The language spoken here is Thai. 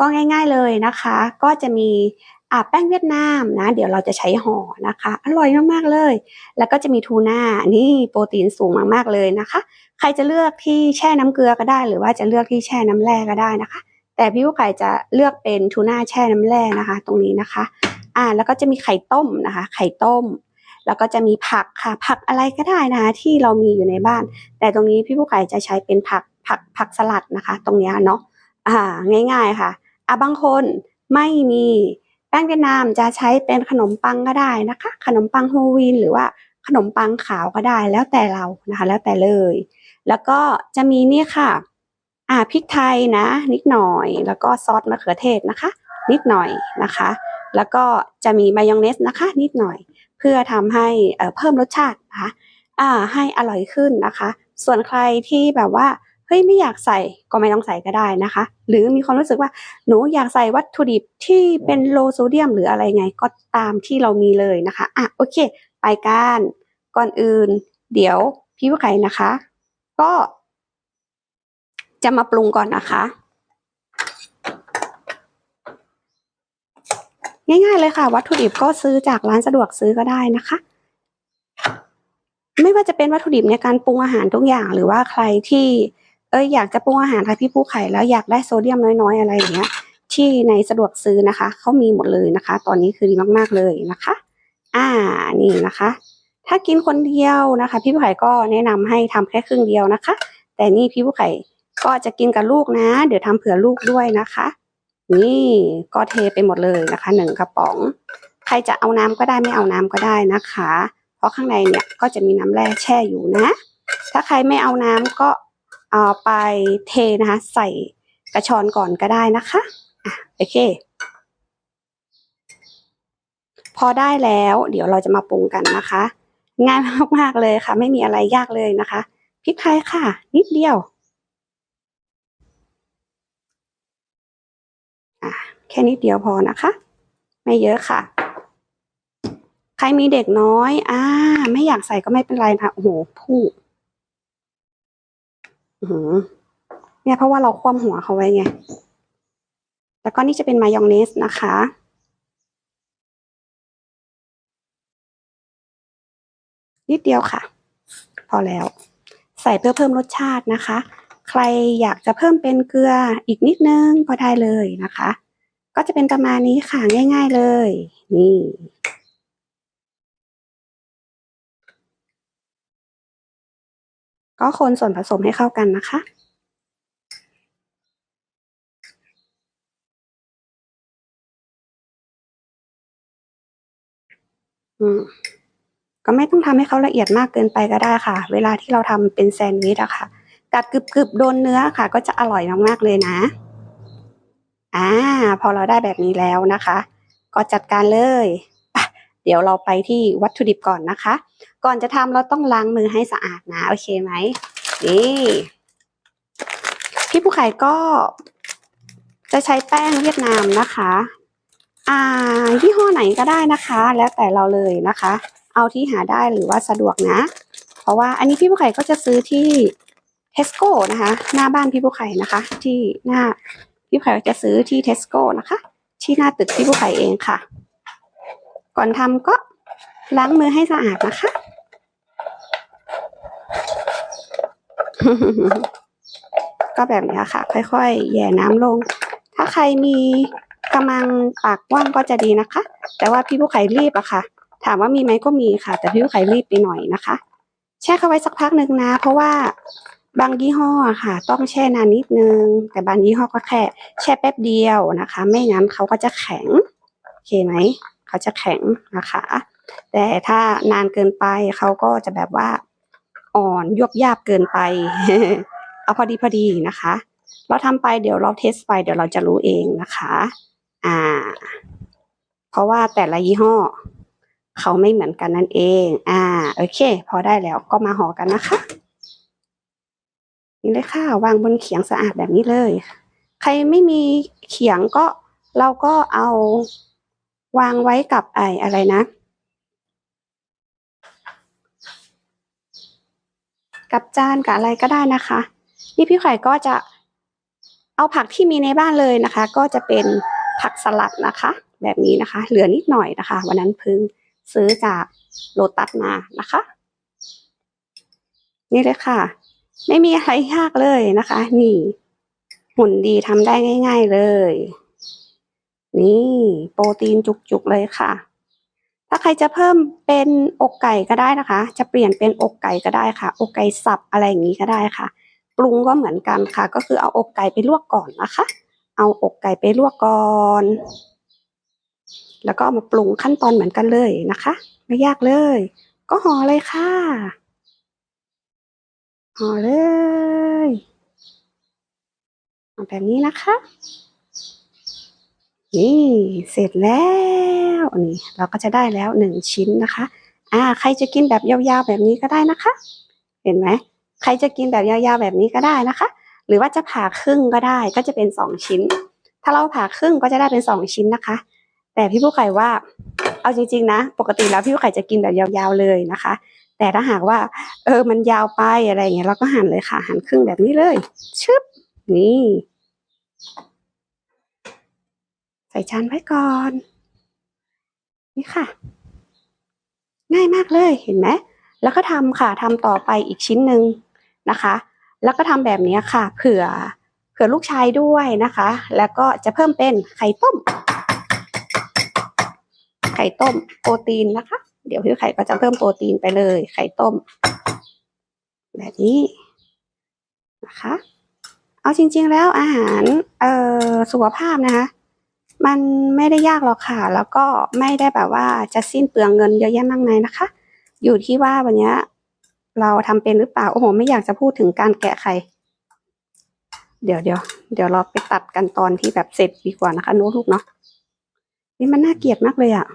ก็ง่าย ๆเลยนะคะ ก็จะมีอ่าแป้งเวียดนามนะเดี๋ยวเราจะใช้ห่อนะคะ อร่อยมากๆเลย แล้วก็จะมีทูน่านี่โปรตีนสูงมากๆเลยนะคะ ใครจะเลือกที่แช่น้ำเกลือก็ได้ หรือว่าจะเลือกที่แช่น้ำแร่ก็ได้นะคะ แต่พี่ผู้ไข่จะเลือกเป็นทูน่าแช่น้ำแร่นะคะ ตรงนี้นะคะอ่าแล้วก็จะมีไข่ต้มนะคะ ไข่ต้ม แล้วก็จะมีผักค่ะ ผักอะไรก็ได้นะคะที่เรามีอยู่ในบ้าน แต่ตรงนี้พี่ผู้ไข่จะใช้เป็นผักผักผักสลัดนะคะ ตรงนี้เนาะอ่าง่าย ๆค่ะ อะบางคนไม่มีแป้งเวียดนามจะใช้เป็นขนมปังก็ได้นะคะ ขนมปังโฮลวีนหรือว่าขนมปังขาวก็ได้แล้วแต่เรานะคะ แล้วแต่เลย แล้วก็จะมีนี่ค่ะ อ่าพริกไทยนะ นิดหน่อย แล้วก็ซอสมะเขือเทศนะคะ นิดหน่อยนะคะ แล้วก็จะมีมายองเนสนะคะ นิดหน่อย เพื่อทำให้เอ่อเพิ่มรสชาตินะคะอ่าให้อร่อยขึ้นนะคะ ส่วนใครที่แบบว่า เฮ้ยไม่อยากใส่ก็ไม่ต้องใส่ก็ได้นะคะ หรือมีความรู้สึกว่าหนูอยากใส่วัตถุดิบที่เป็นโลโซเดียมหรืออะไรไงก็ตามที่เรามีเลยนะคะอะโอเค ไปกันก่อนอื่น เดี๋ยวพี่ผู้ไข่นะคะ ก็ จะมาปรุงก่อนนะคะ ง่ายๆเลยค่ะ วัตถุดิบก็ซื้อจากร้านสะดวกซื้อก็ได้นะคะไม่ว่าจะเป็นวัตถุดิบในการปรุงอาหารทุกอย่าง หรือว่าใครที่ เอยอยากจะปรุงอาหารค่ะพี่ผู้ไข่แล้วอยากได้โซเดียมน้อยๆ อะไรอย่างเงี้ย ที่ในสะดวกซื้อนะคะเขามีหมดเลยนะคะ ตอนนี้คือดีมากๆเลยนะคะ อ่านี่นะคะ ถ้ากินคนเดียวนะคะ พี่ผู้ไข่ก็แนะนำให้ทำแค่ครึ่งเดียวนะคะ แต่นี่พี่ผู้ไข่ก็จะกินกับลูกนะ เดี๋ยวทำเผื่อลูกด้วยนะคะ นี่ก็เทไปหมดเลยนะคะหนึ่งกระป๋อง ใครจะเอาน้ำก็ได้ไม่เอาน้ำก็ได้นะคะ เพราะข้างในเนี่ยก็จะมีน้ำแร่แช่อยู่นะ ถ้าใครไม่เอาน้ำก็ เอาไปเทนะคะ ใส่กระชอนก่อนก็ได้นะคะอะโอเค พอได้แล้ว เดี๋ยวเราจะมาปรุงกันนะคะ ง่ายมากๆเลยค่ะ ไม่มีอะไรยากเลยนะคะพริกไทยค่ะ นิดเดียวอะแค่นิดเดียวพอนะคะ ไม่เยอะค่ะ ใครมีเด็กน้อย อ่า ไม่อยากใส่ก็ไม่เป็นไรนะคะโอ้โหผู้ เนี่ยเพราะว่าเราคว่ำหัวเขาไว้ไง แล้วก็นี่จะเป็นมายองเนสนะคะ นิดเดียวค่ะ พอแล้ว ใส่เพื่อเพิ่มรสชาตินะคะ ใครอยากจะเพิ่มเป็นเกลืออีกนิดนึงก็ได้เลยนะคะ ก็จะเป็นประมาณนี้ค่ะง่าย ๆเลย นี่ ก็คนส่วนผสมให้เข้ากันนะคะอืมก็ไม่ต้องทำให้เขาละเอียดมากเกินไปก็ได้ค่ะ เวลาที่เราทำเป็นแซนด์วิชอะค่ะ กัดกรึบๆโดนเนื้อค่ะ ก็จะอร่อยมากๆเลยนะอ่าพอเราได้แบบนี้แล้วนะคะ ก็จัดการเลย เดี๋ยวเราไปที่วัตถุดิบก่อนนะคะ ก่อนจะทำเราต้องล้างมือให้สะอาดนะ โอเคไหมนี่พี่ผู้ไข่ก็จะใช้แป้งเวียดนามนะคะ อ่ายี่ห้อไหนก็ได้นะคะ แล้วแต่เราเลยนะคะ เอาที่หาได้หรือว่าสะดวกนะ เพราะว่าอันนี้พี่ผู้ไข่ก็จะซื้อที่เทสโก้นะคะ หน้าบ้านพี่ผู้ไข่นะคะ ที่หน้าพี่ผู้ไข่ก็จะซื้อที่เทสโก้นะคะ ที่หน้าตึกพี่ผู้ไข่เองค่ะ ก่อนทำก็ล้างมือให้สะอาดนะคะ ก็แบบนี้ค่ะ ค่อยๆแย่น้ำลง ถ้าใครมีกำลังปากว่างก็จะดีนะคะ แต่ว่าพี่ผู้ไข่รีบอะค่ะ ถามว่ามีไหมก็มีค่ะ แต่พี่ผู้ไข่รีบไปหน่อยนะคะ แช่เขาไว้สักพักหนึ่งนะ เพราะว่าบางยี่ห้อค่ะ ต้องแช่นานนิดนึง แต่บางยี่ห้อก็แค่ แช่แป๊บเดียวนะคะ ไม่งั้นเขาก็จะแข็ง โอเคไหม เขาจะแข็งนะคะ แต่ถ้านานเกินไปเขาก็จะแบบว่าอ่อนยวบยาบเกินไป เอาพอดีพอดีนะคะ เราทำไปเดี๋ยวเราเทสไปเดี๋ยวเราจะรู้เองนะคะ อ่า เพราะว่าแต่ละยี่ห้อเขาไม่เหมือนกันนั่นเอง อ่า โอเค พอได้แล้วก็มาห่อกันนะคะ นี่เลยค่ะ วางบนเขียงสะอาดแบบนี้เลย ใครไม่มีเขียงก็เราก็เอา วางไว้กับไออะไรนะ กับจานกับอะไรก็ได้นะคะ นี่พี่ไข่ก็จะเอาผักที่มีในบ้านเลยนะคะ ก็จะเป็นผักสลัดนะคะ แบบนี้นะคะ เหลือนิดหน่อยนะคะ วันนั้นเพิ่งซื้อจากโลตัสมานะคะ นี่เลยค่ะ ไม่มีอะไรยากเลยนะคะ นี่หุ่นดีทำได้ง่าย ๆเลย นี่โปรตีนจุกๆเลยค่ะ ถ้าใครจะเพิ่มเป็นอกไก่ก็ได้นะคะ จะเปลี่ยนเป็นอกไก่ก็ได้ค่ะ อกไก่สับอะไรอย่างนี้ก็ได้ค่ะ ปรุงก็เหมือนกันค่ะ ก็คือเอาอกไก่ไปลวกก่อนนะคะ เอาอกไก่ไปลวกก่อน แล้วก็มาปรุงขั้นตอนเหมือนกันเลยนะคะ ไม่ยากเลย ก็ห่อเลยค่ะห่อเลยแบบนี้นะคะ นี่เสร็จแล้วนี่เราก็จะได้แล้วหนึ่งชิ้นนะคะ อ่า ใครจะกินแบบยาวๆแบบนี้ก็ได้นะคะ เห็นไหมใครจะกินแบบยาวๆแบบนี้ก็ได้นะคะ หรือว่าจะผ่าครึ่งก็ได้ก็จะเป็นสองชิ้น ถ้าเราผ่าครึ่งก็จะได้เป็นสองชิ้นนะคะ แต่พี่ผู้ไข่ว่า เอาจริง ๆ นะ ปกติแล้วพี่ผู้ไข่จะกินแบบยาวๆเลยนะคะ แต่ถ้าหากว่า เออมันยาวไปอะไรเงี้ยเราก็หั่นเลยค่ะ หั่นครึ่งแบบนี้เลย ชึบนี่ ส่จานไว้ก่อน นี่ค่ะ ง่ายมากเลยเห็นไหมแล้วก็ทำค่ะทำต่อไปอีกชิ้นหนึ่งนะคะ แล้วก็ทำแบบนี้ค่ะ เผื่อเผื่อลูกชายด้วยนะคะ แล้วก็จะเพิ่มเป็นไข่ต้ม ไข่ต้มโปรตีนนะคะ เดี๋ยวพี่ไข่ก็จะเพิ่มโปรตีนไปเลย ไข่ต้ม แบบนี้นะคะ เอาจริง ๆ แล้วอาหารเอ่อสุขภาพนะคะ มันไม่ได้ยากหรอกค่ะ แล้วก็ไม่ได้แบบว่าจะสิ้นเปลืองเงินเยอะแยะมากมายนะคะ อยู่ที่ว่าวันนี้เราทำเป็นหรือเปล่า โอ้โห ไม่อยากจะพูดถึงการแกะไข่ เดี๋ยวเดี๋ยวเดี๋ยวเราไปตัดกันตอนที่แบบเสร็จดีกว่านะคะโน้ตลูกเนาะ นี่มันน่าเกลียดมากเลยอะ